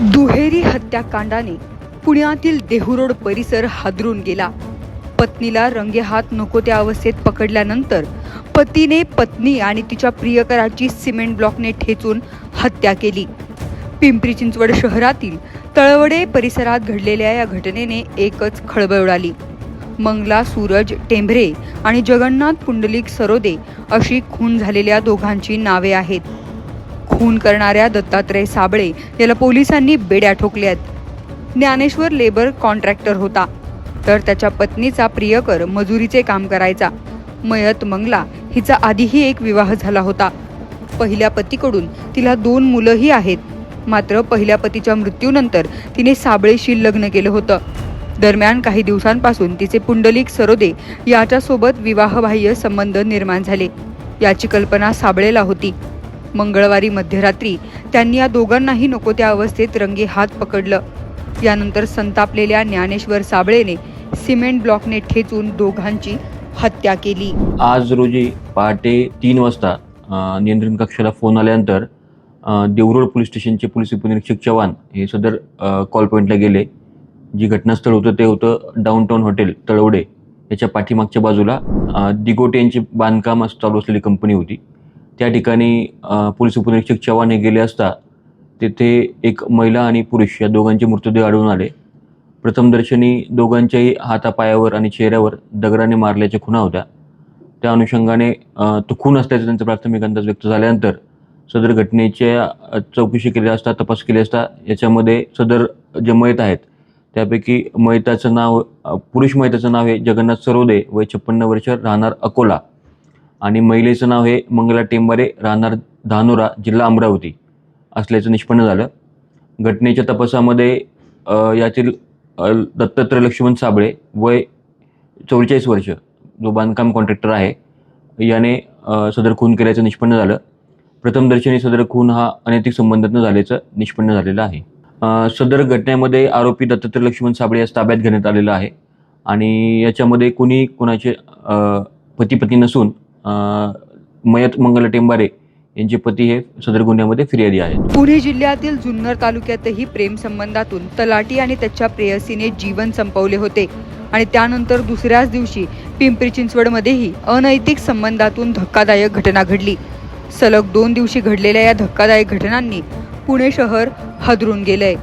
दुहेरी हत्याकांडाने पुण्यातील देहुरोड परिसर हादरून गेला. पत्नीला रंगेहात नको त्या अवस्थेत पकडल्यानंतर पतीने पत्नी आणि तिच्या प्रियकराची सिमेंट ब्लॉकने ठेचून हत्या केली. पिंपरी चिंचवड शहरातील तळवडे परिसरात घडलेल्या या घटनेने एकच खळबळ उडाली. मंगला सूरज टेंभरे आणि जगन्नाथ पुंडलिक सरोदे अशी खून झालेल्या दोघांची नावे आहेत. खून करणाऱ्या दत्तात्रय साबळे याला पोलिसांनी बेड्या ठोकल्या आहेत. ज्ञानेश्वर लेबर कॉन्ट्रॅक्टर होता. तर त्याच्या पत्नीचा प्रियकर मजुरीचे काम करायचा. मयत मंगला हिचा आधीही एक विवाह झाला होता. पहिल्या पतीकडून तिला दोन मुलंही आहेत. मात्र पहिल्या पतीच्या मृत्यूनंतर तिने साबळेशी लग्न केलं होतं. दरम्यान काही दिवसांपासून तिचे पुंडलिक सरोदे याच्यासोबत विवाहबाह्य संबंध निर्माण झाले. याची कल्पना साबळेला होती. मंगळवारी मध्यरात्री त्यांनी या दोघांनाही नको त्या अवस्थेत रंगे हात पकडलं. यानंतर संतापलेल्या ज्ञानेश्वर साबळेने सिमेंट ब्लॉकने ठेचून दोघांची हत्या केली. आज रोजी पहाटे तीन वाजता नियंत्रण कक्षाला फोन आल्यानंतर देवरोड पोलीस स्टेशनचे पोलीस उपनिरीक्षक चव्हाण हे सदर कॉल पॉईंटला गेले. जी घटनास्थळ होतं ते होतं डाऊनटाऊन हॉटेल तळवडे. याच्या पाठीमागच्या बाजूला दिगोटे यांची बांधकाम चालू असलेली कंपनी होती. त्या ठिकाणी पोलीस उपनिरीक्षक चव्हाण हे गेले असता तेथे एक महिला आणि पुरुष या दोघांचे मृतदेह आढळून आले. प्रथमदर्शनी दोघांच्याही हातापायावर आणि चेहऱ्यावर दगडाने मारल्याच्या खुणा होत्या. त्या अनुषंगाने तो खून असल्याचा त्यांचा प्राथमिक अंदाज व्यक्त झाल्यानंतर सदर घटनेच्या चौकशी केली असता तपास केली असता याच्यामध्ये सदर जे मयत आहेत त्यापैकी मयताचं नाव पुरुष मयताचं नाव आहे जगन्नाथ सरोदे वय छप्पन्न वर्ष राहणार अकोला. आणि महिलेचं नाव हे मंगला टेंबारे राहणार धानोरा जिल्हा अमरावती असल्याचं निष्पन्न झालं. घटनेच्या तपासामध्ये यातील दत्तात्रय लक्ष्मण साबळे वय चौवेचाळीस वर्ष जो बांधकाम कॉन्ट्रॅक्टर आहे याने सदर खून केल्याचं निष्पन्न झालं. प्रथमदर्शनी सदर खून हा अनैतिक संबंधातनं झाल्याचं निष्पन्न झालेलं आहे. सदर घटनेमध्ये आरोपी दत्तात्रय लक्ष्मण साबळे यास ताब्यात घेण्यात आलेला आहे. आणि याच्यामध्ये कुणी कुणाचे पती पत्नी नसून मयत मंगल टेंबारे यांचे पती हे सदर गुन्ह्यामध्ये फिर्यादी आहेत. पुणे जिल्ह्यातील जुन्नर तालुक्यातही प्रेम संबंधातून आणि त्याच्या प्रेयसीने जीवन संपवले होते आणि त्यानंतर दुसऱ्याच दिवशी पिंपरी चिंचवडमध्येही अनैतिक संबंधातून धक्कादायक घटना घडली. सलग दोन दिवशी घडलेल्या या धक्कादायक घटनांनी पुणे शहर हादरून गेलंय.